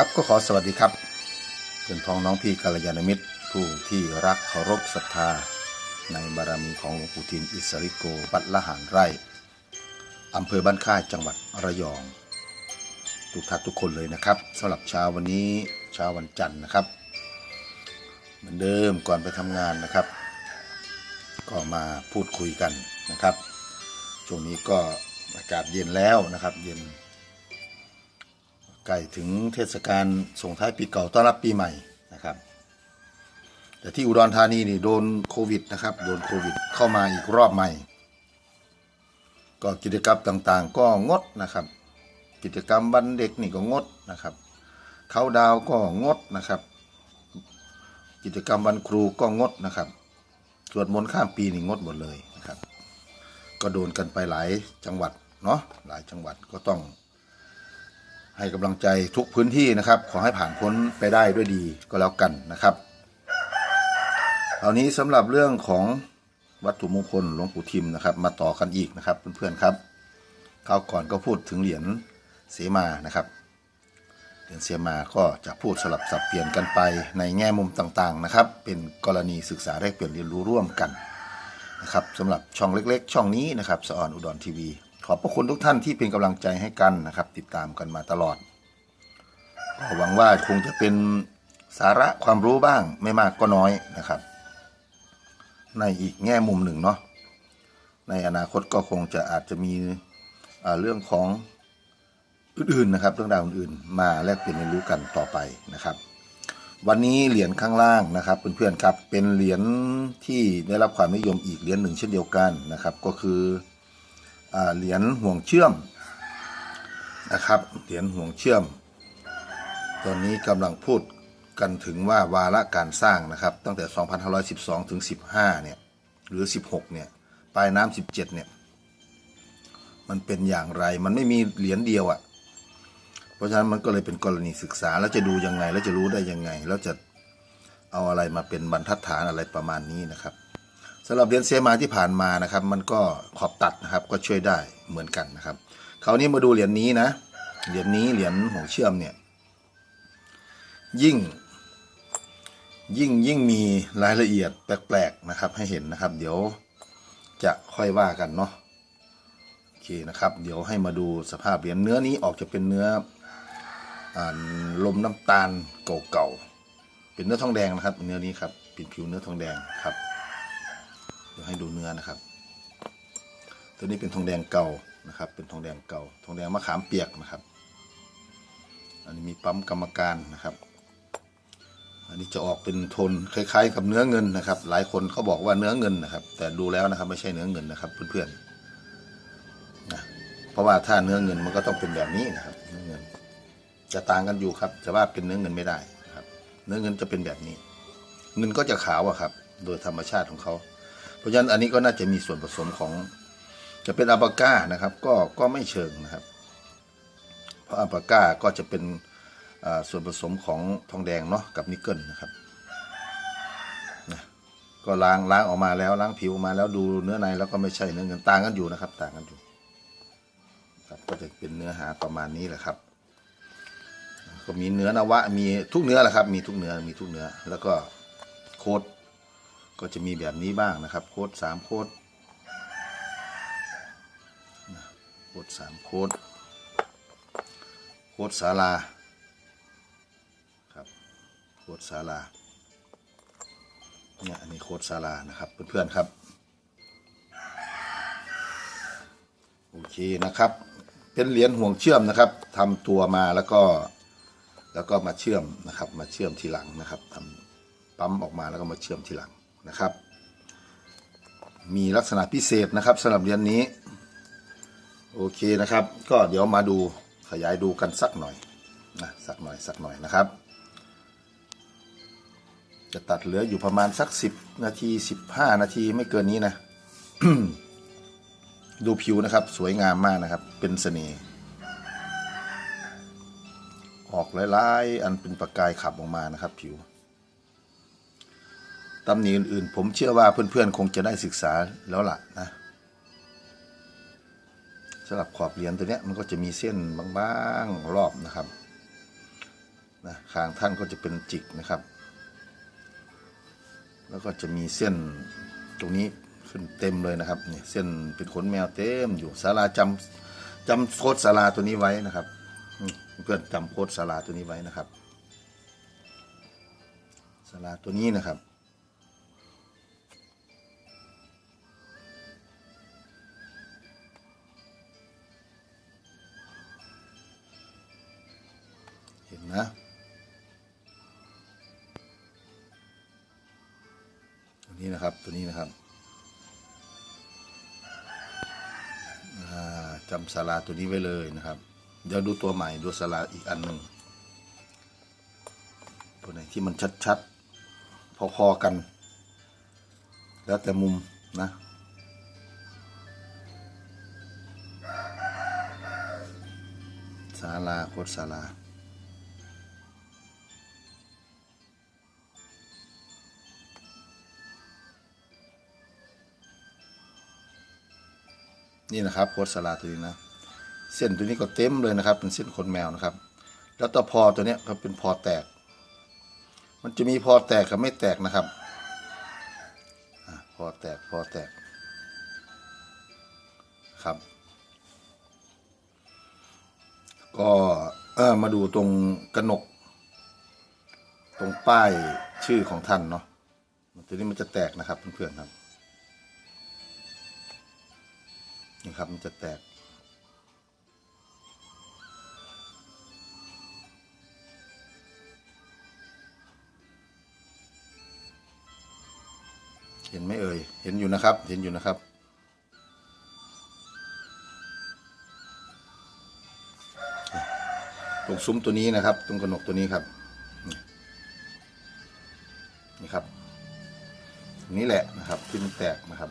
ครับก็ขอสวัสดีครับเป็นพ้องน้องพี่กัลยาณมิตร ผู้ที่รักเคารพศรัทธา ในบารมีของหลวงปู่ทิมอิสริโกวัดละหารไร่อำเภอบ้านค่ายจังหวัดระยอง ทุกท่านทุกคนเลยนะครับสำหรับเช้าวันนี้เช้าวันจันทร์นะครับ เหมือนเดิมก่อนไปทำงานนะครับ ก็มาพูดคุยกันนะครับช่วงนี้ก็อากาศเย็นแล้วนะครับ เย็น ใกล้ถึงเทศกาลส่งท้ายปีเก่าต้อนรับปีใหม่นะครับ แต่ที่อุดรธานีนี่โดนโควิดนะครับ โดนโควิดเข้ามาอีกรอบใหม่ ก็กิจกรรมต่างๆ ก็งดนะครับ กิจกรรมวันเด็กนี่ก็งดนะครับ เขาดาวก็งดนะครับ กิจกรรมวันครูก็งดนะครับสวดมนต์ข้ามปีนี่งดหมดเลยนะครับ ก็โดนกันไปหลายจังหวัดเนาะหลายจังหวัดก็ต้อง ให้กำลังใจทุกพื้นที่นะครับ ขอให้ผ่านพ้นไปได้ด้วยดีก็แล้วกันนะครับเอานี้สำหรับเรื่องของวัตถุมงคลหลวงปู่ทิมนะครับ มาต่อกันอีกนะครับเพื่อนๆครับคราวก่อนก็พูดถึงเหรียญเสมานะครับเหรียญเสมาก็จะพูดสลับสับเปลี่ยนกันไปในแง่มุมต่างๆนะครับ เป็นกรณีศึกษาแลกเปลี่ยนเรียนรู้ร่วมกันนะครับสำหรับช่องเล็ก ๆ ช่องนี้นะครับสออนอุดรทีวี ขอบพระคุณทุกท่านที่เป็นกำลังใจให้กันนะครับ ติดตามกันมาตลอดก็หวังว่าคงจะเป็นสาระความรู้บ้างไม่มากก็น้อยนะครับ ในอีกแง่มุมหนึ่งเนาะในอนาคตก็คงจะอาจจะมีเรื่องของอื่นๆนะครับ เรื่องราวอื่นๆมาแลกเปลี่ยนเรียนรู้กันต่อไปนะครับ วันนี้เหรียญข้างล่างนะครับเพื่อนๆครับเป็นเหรียญที่ได้รับความนิยมอีกเหรียญหนึ่งเช่นเดียวกันนะครับ ก็คือ เหรียญห่วงเชื่อมนะครับ เหรียญห่วงเชื่อม ตอนนี้กำลังพูดกันถึงว่าวาระการสร้างนะครับ ตั้งแต่ 2512 ถึง 15 เนี่ย หรือ 16 เนี่ย ปลายน้ำ 17 เนี่ย มันเป็นอย่างไร มันไม่มีเหรียญเดียวอะ่ะ เพราะฉะนั้นมันก็เลยเป็นกรณีศึกษา แล้วจะดูยังไง แล้วจะรู้ได้ยังไง แล้วจะเอาอะไรมาเป็นบรรทัดฐานอะไรประมาณนี้นะครับ สำหรับเหรียญเซมาที่ผ่านมานะครับ มันก็ขอบตัดนะครับก็ช่วยได้เหมือนกันนะครับคราวนี้มาดูเหรียญนี้นะเหรียญนี้เหรียญหัวเชื่อมเนี่ยยิ่งยิ่งยิ่งมีรายละเอียดแปลกๆนะครับให้เห็นนะครับ เดี๋ยวจะค่อยว่ากันเนาะโอเคนะครับ เดี๋ยวให้มาดูสภาพเหรียญเนื้อนี้ออกจะเป็นเนื้ออลมน้ำตาลเก่าๆเป็นเนื้อทองแดงนะครับ เนื้อนี้ครับเป็นผิวเนื้อทองแดงครับ ดี๋ยวให้ดูเนื้อนะครับ ตัวนี้เป็นทองแดงเก่านะครับ เป็นทองแดงเก่า ทองแดงมะขามเปียกนะครับ อันนี้มีปั๊มกรรมการนะครับ อันนี้จะออกเป็นทนคล้าย ๆ กับเนื้อเงินนะครับ หลายคนเขาบอกว่าเนื้อเงินนะครับ แต่ดูแล้วนะครับไม่ใช่เนื้อเงินนะครับ เพื่อนๆนะเพราะว่าถ้าเนื้อเงินมันก็ต้องเป็นแบบนี้นะครับ เนื้อเงิน จะต่างกันอยู่ครับแต่ว่าเป็นเนื้อเงินไม่ได้นะครับ เนื้อเงินจะเป็นแบบนี้ เงินก็จะขาวอะครับ โดยธรรมชาติของเขา เพราะฉะนั้นอันนี้ก็น่าจะมีส่วนผสมของ จะเป็นอัลปาก้านะครับ ก็ก็ไม่เชิงนะครับ เพราะอัลปาก้าก็จะเป็นส่วนผสมของทองแดงเนาะกับนิกเกิลนะครับนะก็ล้างล้างออกมาแล้วล้างผิวออกมาแล้วดูเนื้อในแล้วก็ไม่ใช่เนื้อเงินต่างกันอยู่นะครับ ต่างกันอยู่ครับก็จะเป็นเนื้อหาประมาณนี้แหละครับ ก็มีเนื้อนวะมีทุกเนื้อแหละครับ มีทุกเนื้อมีทุกเนื้อ แล้วก็โคด ก็จะมีแบบนี้บ้างนะครับ โค้ดสามโค้ดโค้ดสามโค้ดโค้ดศาลาครับโค้ดศาลาเนี่ยอันนี้โค้ดศาลานะครับเพื่อนๆครับโอเคนะครับ เป็นเหรียญห่วงเชื่อมนะครับทำตัวมาแล้วก็แล้วก็มาเชื่อมนะครับ มาเชื่อมทีหลังนะครับทำปั๊มออกมาแล้วก็มาเชื่อมทีหลัง นะครับ มีลักษณะพิเศษนะครับสำหรับเหรียญนี้ โอเคนะครับ ก็เดี๋ยวมาดูขยายดูกันสักหน่อยนะสักหน่อยสักหน่อยนะครับ จะตัดเหลืออยู่ประมาณสักสิบนาทีสิบห้านาทีไม่เกินนี้นะ ดูผิวนะครับ สวยงามมากนะครับ เป็นเสน่ห์ออกหลายๆ อันเป็นประกายขับออกมานะครับ ผิว ตำหนิอื่นๆ ผมเชื่อว่าเพื่อนๆ คงจะได้ศึกษาแล้วล่ะนะสำหรับขอบเหรียญตัวเนี้ยมันก็จะมีเส้นบางๆรอบนะครับนะคางท่านก็จะเป็นจิกนะครับ แล้วก็จะมีเส้นตรงนี้ขึ้นเต็มเลยนะครับเนี่ยเส้นเป็นขนแมวเต็มอยู่ศาลาจำจำโคดศาลาตัวนี้ไว้นะครับเพื่อนจำโคดศาลาตัวนี้ไว้นะครับศาลาตัวนี้นะครับ นี้นะครับตัวนี้นะครับจำสาราตัวนี้ไว้เลยนะครับ เดี๋ยวดูตัวใหม่ดูสาราอีกอันหนึ่งตัวไหนที่มันชัดๆ พอๆกัน แล้วแต่มุมนะศาลาโคตรศาลา นี่นะครับโคตรศาลาตัวนี้นะเส้นตัวนี้ก็เต็มเลยนะครับ เป็นเส้นขนแมวนะครับ แล้วตัวพอตัวเนี้ยก็เป็นพอแตก มันจะมีพอแตกกับไม่แตกนะครับพอแตกพอแตกครับ ก็เออมาดูตรงกระหนก ตรงป้ายชื่อของท่านเนาะตัวนี้มันจะแตกนะครับเพื่อนๆครับ นี่ครับมันจะแตก เห็นไหมเอ่ย เห็นอยู่นะครับ เห็นอยู่นะครับตรงซุ้มตัวนี้นะครับ ตรงกระหนกตัวนี้ครับ นี่ครับ นี้แหละนะครับที่มันแตกนะครับ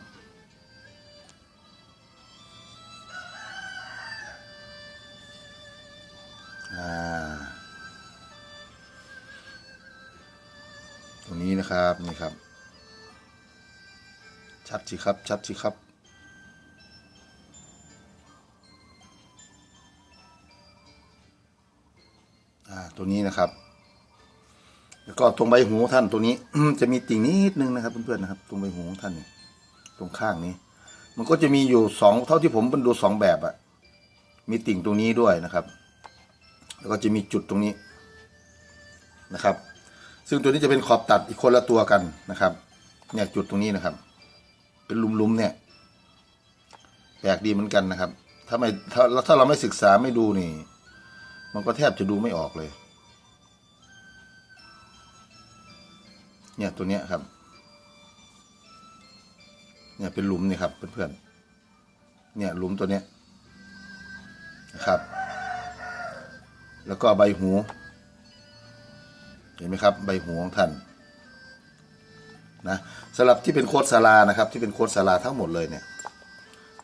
นี้นะครับนี่ครับ ชัดสิครับ ชัดสิครับ อ่าตัวนี้นะครับ แล้วก็ตรงใบหูท่านตัวนี้ จะมีติ่งนิดนึงนะครับ เพื่อนๆนะครับ ตรงใบหูของท่านนี่ตรงข้างนี้ มันก็จะมีอยู่สองเท่าที่ผมมันดูสองแบบอะมีติ่งตรงนี้ด้วยนะครับ แล้วก็จะมีจุดตรงนี้นะครับ ซึ่งตัวนี้จะเป็นขอบตัดอีกคนละตัวกันนะครับ เนี่ยจุดตรงนี้นะครับ เป็นหลุมๆเนี่ย แปลกดีเหมือนกันนะครับ ถ้าไม่ถ้าถ้าเราไม่ศึกษาไม่ดูนี่ มันก็แทบจะดูไม่ออกเลย เนี่ยตัวเนี้ยครับ เนี่ยเป็นหลุมนี่ครับเพื่อนๆ เนี่ยหลุมตัวเนี้ยนะครับ แล้วก็ใบหู เห็นไหมครับ ใบหูของท่านนะสำหรับที่เป็นโคดศาลานะครับ ที่เป็นโคดศาลาทั้งหมดเลยเนี่ย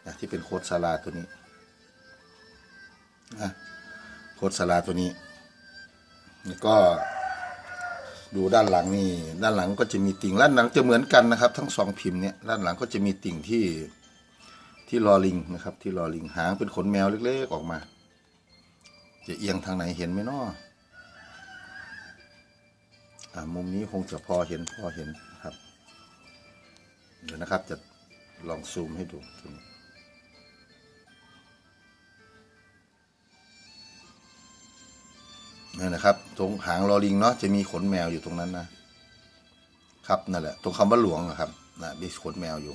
นะที่เป็นโคดศาลาตัวนี้นะโคดศาลาตัวนี้แล้วก็ดูด้านหลังนี่ด้านหลังก็จะมีติ่งด้านหลังจะเหมือนกันนะครับ ทั้งสองพิมพ์เนี่ยด้านหลังก็จะมีติ่งที่ที่รอลิงนะครับ ที่รอลิงหางเป็นขนแมวเล็กๆออกมา จะเอียงทางไหนเห็นไหมนาะอ่า มุมนี้คงจะพอเห็นพอเห็นครับ เดี๋ยวนะครับจะลองซูมให้ดูตรงนี้นี่นะครับ ตรงหางลอลิงเนาะจะมีขนแมวอยู่ตรงนั้นนะครับนั่นแหละ ตรงคำว่าหลวงอะครับนะมีขนแมวอยู่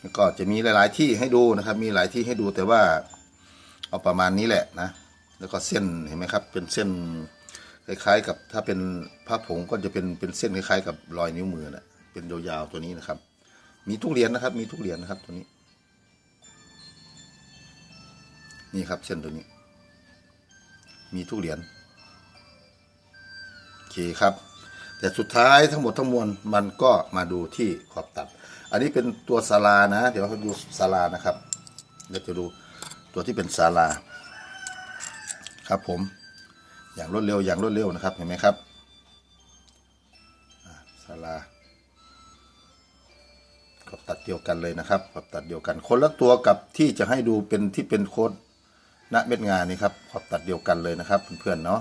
แล้วก็จะมีหลาย ๆ ที่ให้ดูนะครับ มีหลายที่ให้ดูแต่ว่า เอาประมาณนี้แหละนะ แล้วก็เส้นเห็นไหมครับ เป็นเส้น คล้ายๆกับถ้าเป็นผ้าผงก็จะเป็นเป็นเส้นคล้ายๆ กับรอยนิ้วมือนะเป็นยาวๆตัวนี้นะครับ มีทุกเหรียญนะครับ มีทุกเหรียญนะครับตัวนี้ นี่ครับเส้นตัวนี้ มีทุกเหรียญโอเคครับ แต่สุดท้ายทั้งหมดทั้งมวลมันก็มาดูที่ขอบตัด อันนี้เป็นตัวศาลานะ เดี๋ยวเราดูศาลานะครับเดี๋ยวจะดูตัวที่เป็นศาลา ครับผม อย่างรวดเร็วอย่างรวดเร็วนะครับเห็นไหมครับอ่าศาลาขอบตัดเดียวกันเลยนะครับขอบตัดเดียวกัน คนละตัวกับที่จะให้ดูเป็นที่เป็นโค้ดณเม็ดงานนี่ครับขอบตัดเดียวกันเลยนะครับเพื่อนๆเนาะ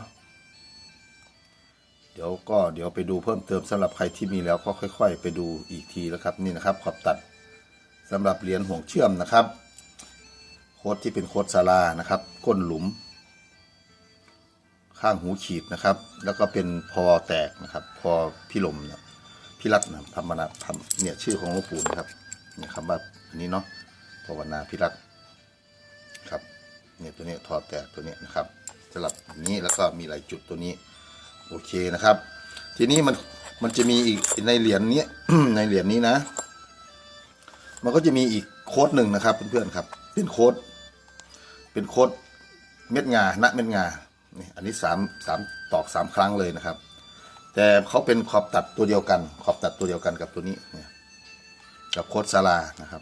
เดี๋ยวก็เดี๋ยวไปดูเพิ่มเติมสำหรับใครที่มีแล้วก็ค่อย ๆ ไปดูอีกทีแล้วครับนี่นะครับขอบตัดสำหรับเหรียญห่วงเชื่อมนะครับ โค้ดที่เป็นโค้ดซาลานะครับก้นหลุม ข้างหูขีดนะครับ แล้วก็เป็นพอแตกนะครับ พอพิลมเนี่ยพิรัตนะธรรมนาธรรมเนี่ยชื่อของหลวงปู่นะครับเนี่ยคำว่าอันนี้เนาะภาวนาพิรัตครับเนี่ยตัวนี้ทอแตกตัวนี้นะครับสลับอย่างนี้แล้วก็มีหลายจุดตัวนี้ โอเคนะครับ ทีนี้มันมันจะมีอีกในเหรียญนี้ในเหรียญนี้นะ มันก็จะมีอีกโค้ดหนึ่งนะครับเพื่อนๆครับ เป็นโค้ดเป็นโค้ดเม็ดงาณเม็ดงา นี่อันนี้สามสามตอกสามครั้งเลยนะครับ แต่เขาเป็นขอบตัดตัวเดียวกัน ขอบตัดตัวเดียวกันกับตัวนี้เนี่ยกับโคดซาลานะครับ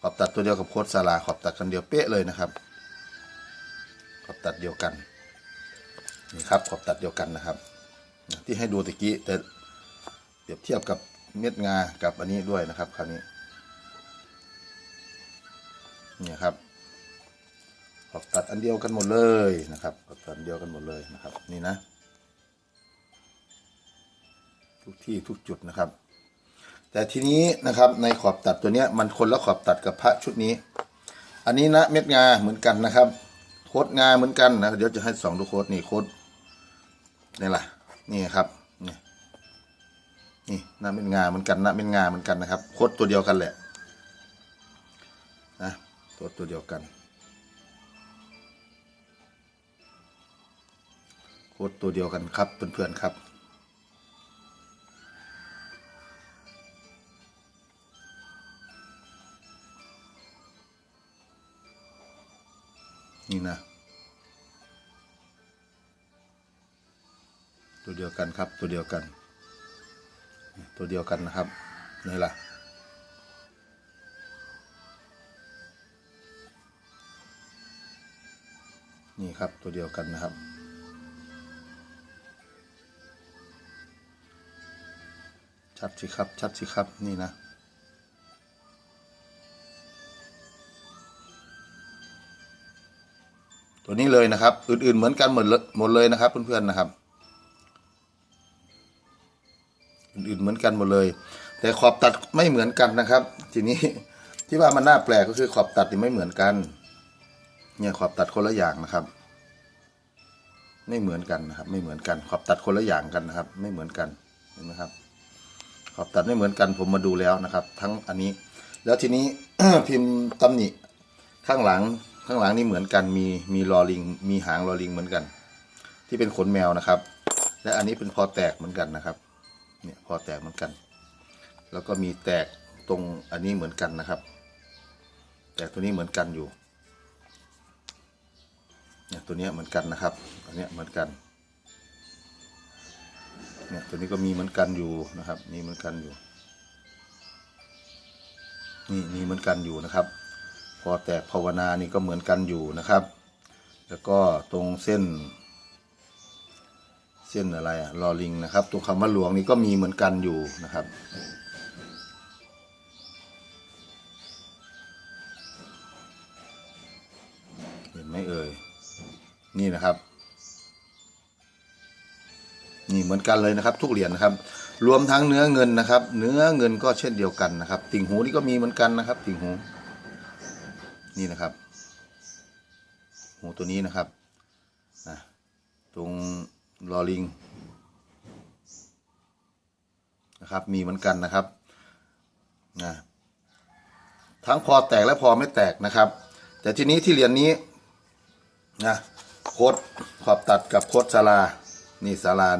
ขอบตัดตัวเดียวกับโคดซาลา ขอบตัดกันเดียวเป๊ะเลยนะครับ ขอบตัดเดียวกันนี่ครับขอบตัดเดียวกันนะครับ ที่ให้ดูตะกี้แต่เปรียบเทียบกับเม็ดงากับอันนี้ด้วยนะครับ คราวนี้เนี่ยครับ ขอบตัดอันเดียวกันหมดเลยนะครับตัดอันเดียวกันหมดเลยนะครับ นี่นะ ทุกที่ทุกจุดนะครับ แต่ทีนี้นะครับในขอบตัดตัวเนี้ยมันคนละขอบตัดกับพระชุดนี้ อันนี้นะเม็ดงาเหมือนกันนะครับ โคดงาเหมือนกันนะเดี๋ยวจะให้สองดูโคดนี่โคดนี่แหละนี่ครับนี่นี่หน้าเม็ดงาเหมือนกันหน้าเม็ดงาเหมือนกันนะครับ โคดตัวเดียวกันแหละนะตัวตัวเดียวกัน โค้ดตัวเดียวกันครับเพื่อนๆครับ นี่นะ ตัวเดียวกันครับตัวเดียวกัน ตัวเดียวกันนะครับนี่ล่ะนี่ครับตัวเดียวกันนะครับ ชัดสิครับ ชัดสิครับ นี่นะ ตัวนี้เลยนะครับ อื่น ๆ เหมือนกันหมดเลยหมดเลยนะครับ เพื่อน ๆ นะครับ อื่น ๆ เหมือนกันหมดเลย แต่ขอบตัดไม่เหมือนกันนะครับ ทีนี้ที่ว่ามันน่าแปลกก็คือขอบตัดนี่ไม่เหมือนกัน เนี่ยขอบตัดคนละอย่างนะครับ ไม่เหมือนกันนะครับ ไม่เหมือนกัน ขอบตัดคนละอย่างกันนะครับ ไม่เหมือนกันเห็นไหมครับ ขอบตัดไม่เหมือนกันผมมาดูแล้วนะครับ ทั้งอันนี้ แล้วทีนี้ พิมพ์ตำหนิข้างหลังข้างหลังนี่เหมือนกันมีมีลอลิง มีหางลอลิงเหมือนกัน ที่เป็นขนแมวนะครับ และอันนี้เป็นพอแตกเหมือนกันนะครับ เนี่ยพอแตกเหมือนกัน แล้วก็มีแตกตรงอันนี้เหมือนกันนะครับ แตกตัวนี้เหมือนกันอยู่เนี่ยตัวนี้เหมือนกันนะครับ อันนี้เหมือนกัน เนี่ยตัวนี้ก็มีเหมือนกันอยู่นะครับ มีเหมือนกันอยู่ นี่มีเหมือนกันอยู่นะครับ พอแตกภาวนานี่ก็เหมือนกันอยู่นะครับ แล้วก็ตรงเส้น เส้นอะไรอะลอลิงนะครับ ตัวคำว่าหลวงนี่ก็มีเหมือนกันอยู่นะครับเห็นไหมเอ่ยนี่นะครับ นี่เหมือนกันเลยนะครับ ทุกเหรียญนะครับ รวมทั้งเนื้อเงินนะครับ เนื้อเงินก็เช่นเดียวกันนะครับ ติ่งหูนี่ก็มีเหมือนกันนะครับ ติ่งหูนี่นะครับ หูตัวนี้นะครับนะตรงลอลิงนะครับ มีเหมือนกันนะครับนะทั้งพอแตกและพอไม่แตกนะครับ แต่ทีนี้ที่เหรียญนี้นะโคดขอบตัดกับโคดซาลา นี่ซาลา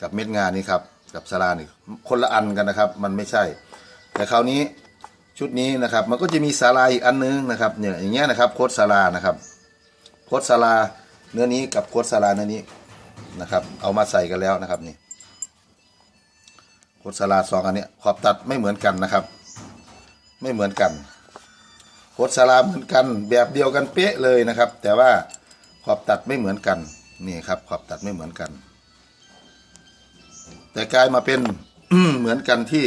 กับเม็ดงานนี่ครับกับซาลานี่คนละอันกันนะครับ มันไม่ใช่ แต่คราวนี้ชุดนี้นะครับ มันก็จะมีซาลาอีกอันนึงนะครับเนี่ยอย่างเงี้ยนะครับโคดซาลานะครับโคดซาลาเนื้อนี้กับโคดซาลาเนื้อนี้นะครับ เอามาใส่กันแล้วนะครับนี่โคดซาลาสองอันนี้ขอบตัดไม่เหมือนกันนะครับ ไม่เหมือนกันโคดซาลาเหมือนกัน แบบเดียวกันเป๊ะเลยนะครับ แต่ว่าขอบตัดไม่เหมือนกันนี่ครับขอบตัดไม่เหมือนกัน แต่กลายมาเป็น เหมือนกันที่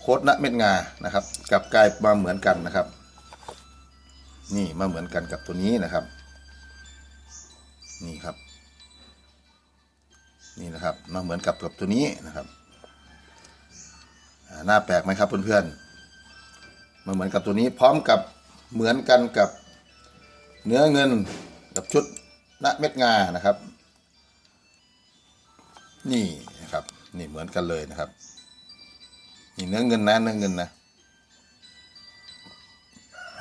โคดณเม็ดงานะครับกับกลายมาเหมือนกันนะครับ นี่มาเหมือนกันกับตัวนี้นะครับ นี่ครับ นี่นะครับมาเหมือนกับกับตัวนี้นะครับอ่าหน้าแปลกไหมครับเพื่อนๆมาเหมือนกับตัวนี้พร้อมกับเหมือนกันกับเนื้อเงินกับชุดณเม็ดงานะครับ นี่นะครับ นี่เหมือนกันเลยนะครับ นี่เนื้อเงินนะเนื้อเงินนะ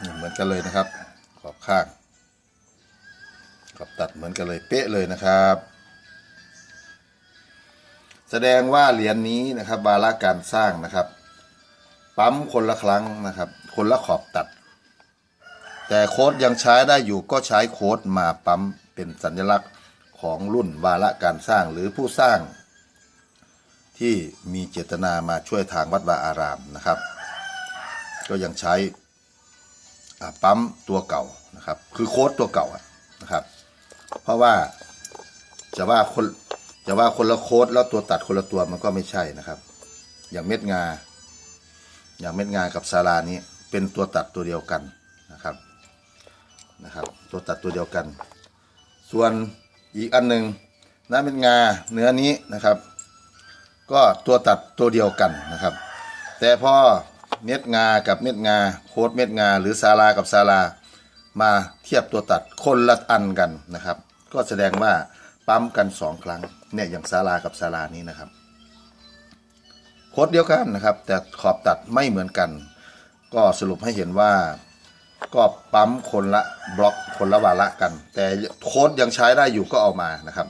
นี่เหมือนกันเลยนะครับ ขอบข้าง ขอบตัดเหมือนกันเลยเป๊ะเลยนะครับ แสดงว่าเหรียญนี้นะครับวาระการสร้างนะครับ ปั๊มคนละครั้งนะครับ คนละขอบตัด แต่โค้ดยังใช้ได้อยู่ก็ใช้โค้ดมาปั๊มเป็นสัญลักษณ์ ของรุ่นวาระการสร้างหรือผู้สร้าง ที่มีเจตนามาช่วยทางวัดวาอารามนะครับ ก็ยังใช้ปั๊มตัวเก่านะครับ คือโค้ดตัวเก่านะครับ เพราะว่าจะว่าคนจะว่าคนละโค้ดแล้วตัวตัดคนละตัวมันก็ไม่ใช่นะครับ อย่างเม็ดงา อย่างเม็ดงากับซาลานี้เป็นตัวตัดตัวเดียวกันนะครับนะครับ ตัวตัดตัวเดียวกัน ส่วน อีกอันหนึ่งน้ำเม็ดงาเนื้อนี้นะครับ ก็ตัวตัดตัวเดียวกันนะครับ แต่พอเม็ดงากับเม็ดงาโคดเม็ดงา หรือซาลากับซาลา มาเทียบตัวตัดคนละอันกันนะครับ ก็แสดงว่าปั๊มกันสองครั้งเนี่ยอย่างซาลากับซาลานี้นะครับโคดเดียวกันนะครับ แต่ขอบตัดไม่เหมือนกัน ก็สรุปให้เห็นว่า ก็ปั๊มคนละบล็อกคนละวาระกัน แต่โค้ดยังใช้ได้อยู่ก็เอามานะครับ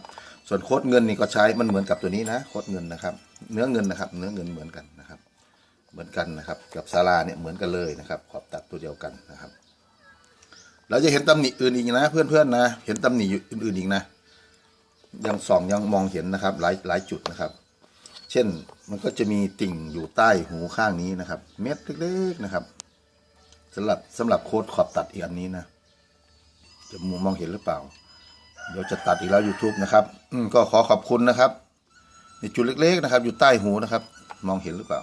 ส่วนโค้ดเงินนี่ก็ใช้มันเหมือนกับตัวนี้นะโค้ดเงินนะครับ เนื้อเงินนะครับ เนื้อเงินเหมือนกันนะครับ เหมือนกันนะครับ กับซาลาเนี่ยเหมือนกันเลยนะครับ ขอบตัดตัวเดียวกันนะครับ เราจะเห็นตำหนิอื่นอีกนะ เพื่อนๆนะ เห็นตำหนิอื่นๆอีกนะ ยังส่องยังมองเห็นนะครับ หลายหลายจุดนะครับ เช่นมันก็จะมีติ่งอยู่ใต้หูข้างนี้นะครับ เม็ดเล็กๆนะครับ สำหรับสำหรับโค้ดขอบตัดอีกอันนี้นะจะมุมมองเห็นหรือเปล่า เดี๋ยวจะตัดอีกแล้ว YouTube นะครับ อืมก็ขอขอบคุณนะครับ ในจุดเล็ก ๆ นะครับ อยู่ใต้หูนะครับ มองเห็นหรือเปล่า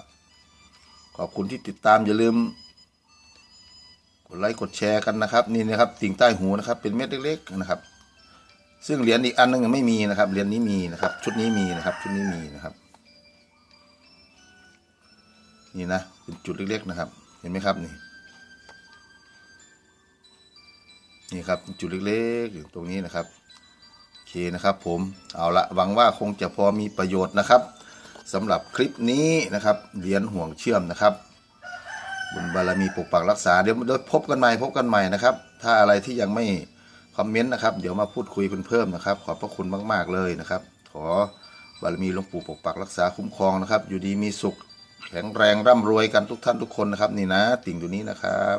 ขอบคุณที่ติดตามอย่าลืมกดไลค์กดแชร์กันนะครับ นี่นะครับติ่งใต้หูนะครับ เป็นเม็ดเล็ก ๆ นะครับ ซึ่งเหรียญอีกอันหนึงไม่มีนะครับเหรียญนี้มีนะครับ ชุดนี้มีนะครับ ชุดนี้มีนะครับ นี่นะเป็นจุดเล็กๆนะครับ เห็นไหมครับนี่ นี่ครับจุดเล็กๆอยู่ตรงนี้นะครับโอเคนะครับ ผมเอาละหวังว่าคงจะพอมีประโยชน์นะครับสำหรับคลิปนี้นะครับเหรียญห่วงเชื่อมนะครับบุญบารมีปกปักรักษาเดี๋ยวเดี๋ยวพบกันใหม่พบกันใหม่นะครับ ถ้าอะไรที่ยังไม่คอมเมนต์นะครับ เดี๋ยวมาพูดคุยเพิ่มนะครับ ขอบพระคุณมาก ๆ เลยนะครับ ขอบารมีหลวงปู่ปกปักรักษาคุ้มครองนะครับ อยู่ดีมีสุข แข็งแรงร่ำรวยกันทุกท่านทุกคนนะครับ นี่นะ ติ่งตัวนี้นะครับ